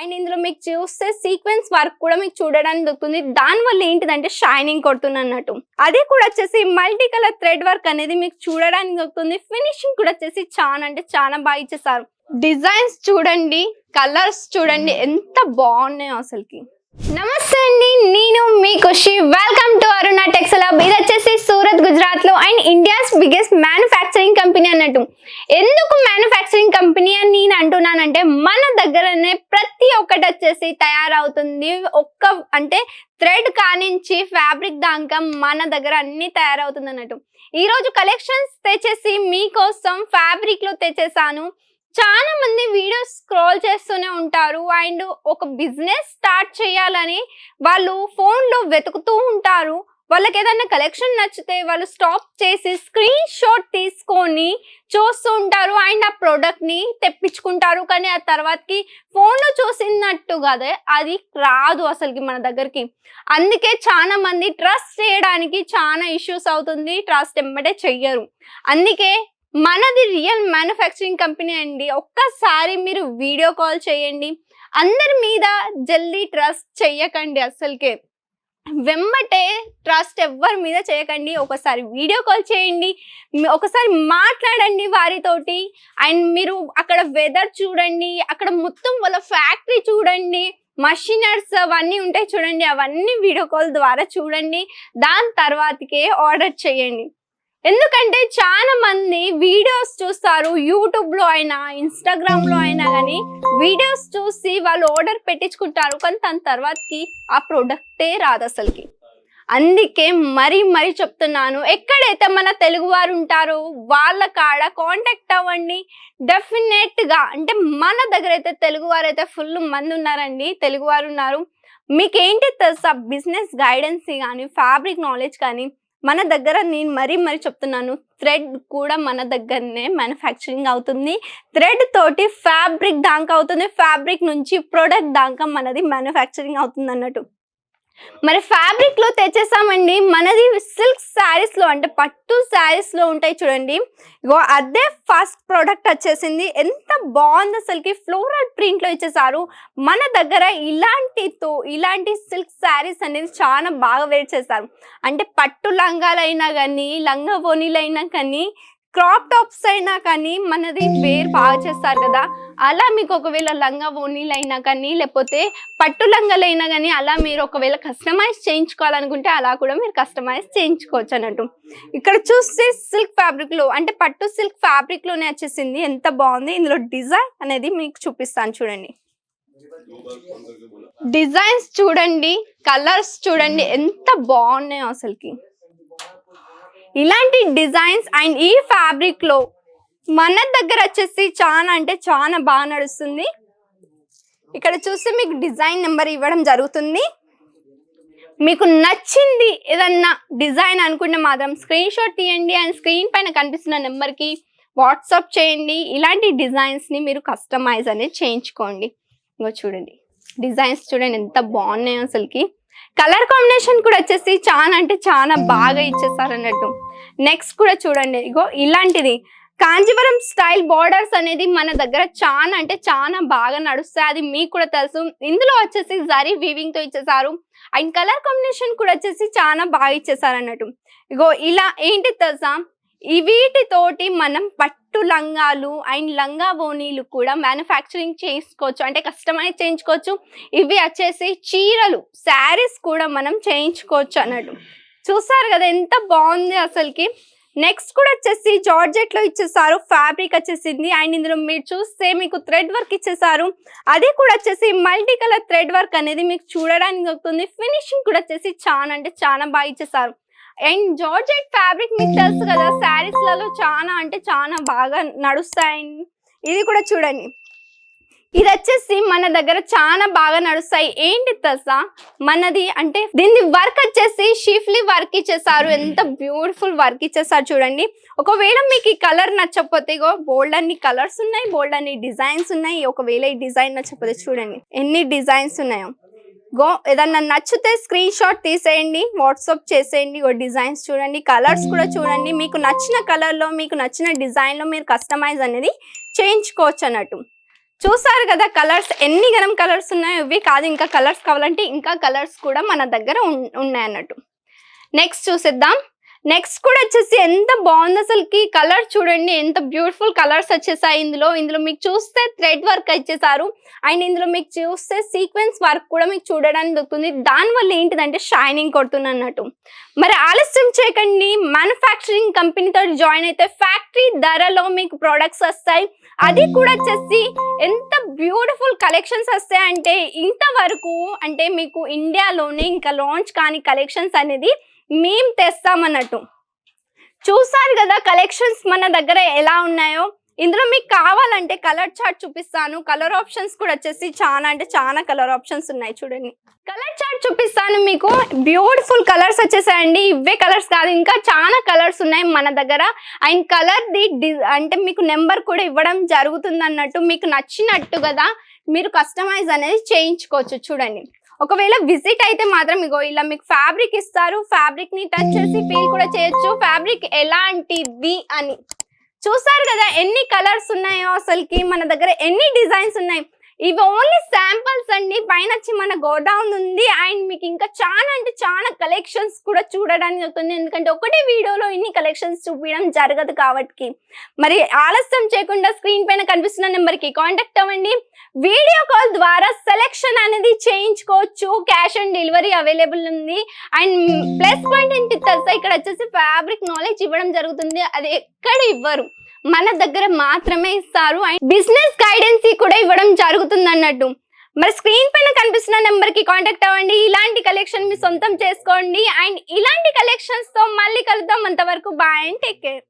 And ఇందులో మీకు చూస్తే సీక్వెన్స్ వర్క్ కూడా మీకు చూడడానికి దొరుకుతుంది. దాని వల్ల ఏంటిదంటే షైనింగ్ కొడుతుంది అన్నట్టు. అది కూడా వచ్చేసి మల్టీ కలర్ థ్రెడ్ వర్క్ అనేది మీకు చూడడానికి దొరుకుతుంది. ఫినిషింగ్ కూడా వచ్చేసి చాలా అంటే చాలా బాగా ఇచ్చేసారు. డిజైన్స్ చూడండి కలర్స్ చూడండి ఎంత బాగున్నాయో అసలుకి. నమస్తే అండి నేను మీ Khushi. Welcome to Aruna tex hub ఇది వచ్చేసి సూరత్ గుజరాత్లో and India's biggest manufacturing company అన్నట్టు. ఎందుకు మ్యానుఫ్యాక్చరింగ్ కంపెనీ అని నేను అంటున్నానంటే మన దగ్గరనే ప్రతి ఒక్కటి వచ్చేసి తయారవుతుంది. ఒక్క అంటే థ్రెడ్ కానించి ఫ్యాబ్రిక్ దాకా మన దగ్గర అన్ని తయారవుతుంది అన్నట్టు. ఈరోజు కలెక్షన్స్ తెచ్చేసి మీకోసం ఫ్యాబ్రిక్లో తెచ్చేసాను. చాలా మంది వీడియోస్ స్క్రోల్ చేస్తూనే ఉంటారు. అండ్ ఒక బిజినెస్ స్టార్ట్ చేయాలని వాళ్ళు ఫోన్లో వెతుకుతూ ఉంటారు. వాళ్ళకి ఏదైనా కలెక్షన్ నచ్చితే వాళ్ళు స్టాప్ చేసి స్క్రీన్ షాట్ తీసుకొని చూస్తూ ఉంటారు. అండ్ ఆ ప్రోడక్ట్ని తెప్పించుకుంటారు. కానీ ఆ తర్వాతకి ఫోన్లో చూసినట్టు కదా అది రాదు అసలుకి మన దగ్గరికి. అందుకే చాలా మంది ట్రస్ట్ చేయడానికి చాలా ఇష్యూస్ అవుతుంది. ట్రస్ట్ ఎంబడే చెయ్యరు. అందుకే మనది రియల్ మ్యానుఫ్యాక్చరింగ్ కంపెనీ అండి. ఒక్కసారి మీరు వీడియో కాల్ చేయండి. అందరి మీద జల్దీ ట్రస్ట్ చెయ్యకండి అసలుకే వెమ్మటే ట్రస్ట్ ఎవ్వరి మీద చేయకండి ఒకసారి వీడియో కాల్ చేయండి. ఒకసారి మాట్లాడండి వారితోటి. అండ్ మీరు అక్కడ వెదర్ చూడండి. అక్కడ మొత్తం వాళ్ళ ఫ్యాక్టరీ చూడండి. మషినర్స్ అవన్నీ ఉంటాయి చూడండి. అవన్నీ వీడియో కాల్ ద్వారా చూడండి. దాని తర్వాతకే ఆర్డర్ చేయండి. ఎందుకంటే చాలా మంది వీడియోస్ చూస్తారు యూట్యూబ్లో అయినా ఇన్స్టాగ్రామ్లో అయినా కానీ వీడియోస్ చూసి వాళ్ళు ఆర్డర్ పెట్టించుకుంటారు కానీ దాని తర్వాతకి ఆ ప్రోడక్టే రాదు అసలుకి. అందుకే మరీ మరీ చెప్తున్నాను ఎక్కడైతే మన తెలుగు వారు ఉంటారో వాళ్ళ కాడ కాంటాక్ట్ అవ్వండి. డెఫినెట్గా అంటే మన దగ్గర అయితే తెలుగు వారు అయితే ఫుల్ మంది ఉన్నారండి తెలుగు వారు ఉన్నారు. మీకు ఏంటి తెలుసా బిజినెస్ గైడెన్స్ కానీ ఫ్యాబ్రిక్ నాలెడ్జ్ కానీ మన దగ్గర నేను మరీ మరీ చెప్తున్నాను థ్రెడ్ కూడా మన దగ్గరనే మ్యానుఫ్యాక్చరింగ్ అవుతుంది. థ్రెడ్ తోటి ఫ్యాబ్రిక్ దాకా అవుతుంది. ఫ్యాబ్రిక్ నుంచి ప్రోడక్ట్ దాకా మనది మ్యానుఫ్యాక్చరింగ్ అవుతుంది అన్నట్టు. మరి ఫ్యాబ్రిక్లో తెచ్చేసామండి. మనది సిల్క్ శారీస్లో అంటే పట్టు శారీస్లో ఉంటాయి చూడండి. ఇగో అదే ఫస్ట్ ప్రోడక్ట్ వచ్చేసింది. ఎంత బాగుంది అసలుకి ఫ్లోరల్ ప్రింట్లో ఇచ్చేసారు. మన దగ్గర ఇలాంటితో ఇలాంటి సిల్క్ శారీస్ అనేది చాలా బాగా వేర్ చేస్తారు అంటే పట్టు లంగాలైనా కానీ లంగా ఓనీలైనా కానీ క్రాప్ టాప్స్ అయినా కానీ మనది వేర్ బాగా చేస్తారు కదా. అలా మీకు ఒకవేళ లంగా ఓనీలు అయినా కానీ లేకపోతే పట్టు లంగాలైనా కానీ అలా మీరు ఒకవేళ కస్టమైజ్ చేయించుకోవాలనుకుంటే అలా కూడా మీరు కస్టమైజ్ చేయించుకోవచ్చు అన్నట్టు. ఇక్కడ చూస్తే సిల్క్ ఫ్యాబ్రిక్లో అంటే పట్టు సిల్క్ ఫ్యాబ్రిక్లోనే వచ్చేసింది. ఎంత బాగుంది. ఇందులో డిజైన్ అనేది మీకు చూపిస్తాను చూడండి. డిజైన్స్ చూడండి కలర్స్ చూడండి ఎంత బాగున్నాయో అసలుకి. ఇలాంటి డిజైన్స్ అండ్ ఈ ఫ్యాబ్రిక్లో మన దగ్గర వచ్చేసి చాలా అంటే చాలా బాగా నడుస్తుంది. ఇక్కడ చూస్తే మీకు డిజైన్ నెంబర్ ఇవ్వడం జరుగుతుంది. మీకు నచ్చింది ఏదన్నా డిజైన్ అనుకుంటే మాత్రం స్క్రీన్ షాట్ తీయండి అండ్ స్క్రీన్ పైన కనిపిస్తున్న నెంబర్కి వాట్సాప్ చేయండి. ఇలాంటి డిజైన్స్ని మీరు కస్టమైజ్ అనేది చేయించుకోండి. ఇంకో చూడండి. డిజైన్స్ చూడండి ఎంత బాగున్నాయో అసలుకి. కలర్ కాంబినేషన్ కూడా వచ్చేసి చాలా అంటే చాలా బాగా ఇచ్చేసారు అన్నట్టు నెక్స్ట్ కూడా చూడండి. ఇగో ఇలాంటిది. కాంజీవరం స్టైల్ బార్డర్స్ అనేది మన దగ్గర చాలా అంటే చాలా బాగా నడుస్తాయి. అది మీకు కూడా తెలుసు. ఇందులో వచ్చేసి జరీ వీవింగ్తో ఇచ్చేసారు. అండ్ కలర్ కాంబినేషన్ కూడా వచ్చేసి చాలా బాగా ఇచ్చేసారు అన్నట్టు ఇగో ఇలా ఏంటి తెలుసా? వీటితోటి మనం పట్టు లంగాలు అండ్ లంగా బోనీలు కూడా మ్యానుఫ్యాక్చరింగ్ చేసుకోవచ్చు. అంటే కస్టమైజ్ చేయించుకోవచ్చు. ఇవి వచ్చేసి చీరలు శారీస్ కూడా మనం చేయించుకోవచ్చు అన్నట్టు. చూసారు కదా ఎంత బాగుంది అసలుకి. నెక్స్ట్ కూడా వచ్చేసి జార్జెట్లో ఇచ్చేసారు ఫ్యాబ్రిక్ వచ్చేసింది. అండ్ ఇందులో మీరు చూస్తే మీకు థ్రెడ్ వర్క్ ఇచ్చేసారు. అది కూడా వచ్చేసి మల్టీ కలర్ థ్రెడ్ వర్క్ అనేది మీకు చూడడానికి వస్తుంది ఫినిషింగ్ కూడా వచ్చేసి చాలా అంటే చాలా బాగా ఇచ్చేసారు. అండ్ జార్జెట్ ఫ్యాబ్రిక్ మీకు తెలుసు కదా శారీస్లలో చాలా అంటే చాలా బాగా నడుస్తాయి. ఇది కూడా చూడండి. ఇది వచ్చేసి మన దగ్గర చాలా బాగా నడుస్తాయి. ఏంటి తెలుసా? మనది అంటే దీని వర్క్ వచ్చేసి షిఫ్లీ వర్క్ ఇచ్చేసారు. ఎంత బ్యూటిఫుల్ వర్క్ ఇచ్చేసారు చూడండి. ఒకవేళ మీకు ఈ కలర్ నచ్చకపోతే ఇగో బోల్డ్ అన్ని కలర్స్ ఉన్నాయి బోల్డ్ అన్ని డిజైన్స్ ఉన్నాయి. ఒకవేళ ఈ డిజైన్ నచ్చకపోతే చూడండి. ఎన్ని డిజైన్స్ ఉన్నాయో. గో ఏదన్నా నచ్చితే స్క్రీన్ షాట్ తీసేయండి వాట్సాప్ చేసేయండి ఓ డిజైన్స్ చూడండి కలర్స్ కూడా చూడండి. మీకు నచ్చిన కలర్లో మీకు నచ్చిన డిజైన్లో మీరు కస్టమైజ్ అనేది చేయించుకోవచ్చు అన్నట్టు. చూసారు కదా కలర్స్ ఎన్ని గనం కలర్స్ ఉన్నాయో ఇవి కాదు ఇంకా కలర్స్ కావాలంటే ఇంకా కలర్స్ కూడా మన దగ్గర ఉన్- ఉన్నాయి అన్నట్టు. నెక్స్ట్ చూసేద్దాం. నెక్స్ట్ కూడా వచ్చేసి ఎంత బాగుంది అసలుకి కలర్ చూడండి. ఎంత బ్యూటిఫుల్ కలర్స్ వచ్చేసాయి ఇందులో. ఇందులో మీకు చూస్తే థ్రెడ్ వర్క్ ఇచ్చేసారు. అండ్ ఇందులో మీకు చూస్తే సీక్వెన్స్ వర్క్ కూడా మీకు చూడడానికి దొరుకుతుంది. దానివల్ల ఏంటిదంటే షైనింగ్ కొడుతుంది అన్నట్టు. మరి ఆలస్యం చేయకండి. మ్యానుఫ్యాక్చరింగ్ కంపెనీతో జాయిన్ అయితే ఫ్యాక్టరీ ధరలో మీకు ప్రొడక్ట్స్ వస్తాయి. అది కూడా వచ్చేసి ఎంత బ్యూటిఫుల్ కలెక్షన్స్ వస్తాయి అంటే ఇంతవరకు అంటే మీకు ఇండియాలోనే ఇంకా లాంచ్ కాని కలెక్షన్స్ అనేది మేము తెస్తామన్నట్టు. చూసారు కదా కలెక్షన్స్ మన దగ్గర ఎలా ఉన్నాయో? ఇందులో మీకు కావాలంటే కలర్ చార్ట్ చూపిస్తాను. కలర్ ఆప్షన్స్ కూడా వచ్చేసి చాలా అంటే చాలా కలర్ ఆప్షన్స్ ఉన్నాయి చూడండి. కలర్ చార్ట్ చూపిస్తాను మీకు. బ్యూటిఫుల్ కలర్స్ వచ్చేసాయండి. ఇవే కలర్స్ కాదు ఇంకా చాలా కలర్స్ ఉన్నాయి మన దగ్గర. అండ్ కలర్ ది డి- అంటే మీకు నెంబర్ కూడా ఇవ్వడం జరుగుతుంది అన్నట్టు మీకు నచ్చినట్టు కదా మీరు కస్టమైజ్ అనేది చేయించుకోవచ్చు చూడండి. ఒకవేళ విజిట్ అయితే మాత్రం ఇగో ఇలా మీకు ఫ్యాబ్రిక్ ఇస్తారు ఫ్యాబ్రిక్ని టచ్ చేసి ఫీల్ కూడా చేయొచ్చు. ఫ్యాబ్రిక్ ఎలాంటిది అని. చూసారు కదా ఎన్ని కలర్స్ ఉన్నాయో అసలుకి? మన దగ్గర ఎన్ని డిజైన్స్ ఉన్నాయి? ఇవి ఓన్లీ శాంపిల్స్ అండి. పైన వచ్చి మన గోడౌన్ ఉంది. అండ్ మీకు ఇంకా చాలా అంటే చాలా కలెక్షన్స్ కూడా చూడడానికి అవుతుంది ఎందుకంటే ఒకటే వీడియోలో ఇన్ని కలెక్షన్స్ చూపించడం జరగదు కాబట్టి. మరి ఆలస్యం చేయకుండా స్క్రీన్ పైన కనిపిస్తున్న నెంబర్కి కాంటాక్ట్ అవ్వండి. వీడియో కాల్ ద్వారా సెలెక్షన్ అనేది చేయించుకోవచ్చు. క్యాష్ ఆన్ డెలివరీ అవైలబుల్ ఉంది. అండ్ ప్లస్ పాయింట్ ఏంటి తెలుసా? ఇక్కడ వచ్చేసి ఫ్యాబ్రిక్ నాలెడ్జ్ ఇవ్వడం జరుగుతుంది. అది ఎక్కడ ఇవ్వరు. మన దగ్గర మాత్రమే ఇస్తారు అండ్ బిజినెస్ గైడెన్సీ కూడా ఇవ్వడం జరుగుతుంది అన్నట్టు మరి స్క్రీన్ పైన కనిపిస్తున్న నెంబర్కి కాంటాక్ట్ అవ్వండి. ఇలాంటి కలెక్షన్ మీ సొంతం చేసుకోండి. అండ్ ఇలాంటి కలెక్షన్స్తో మళ్ళీ కలుద్దాం. అంతవరకు బాయ్ అండ్ టేక్ కేర్.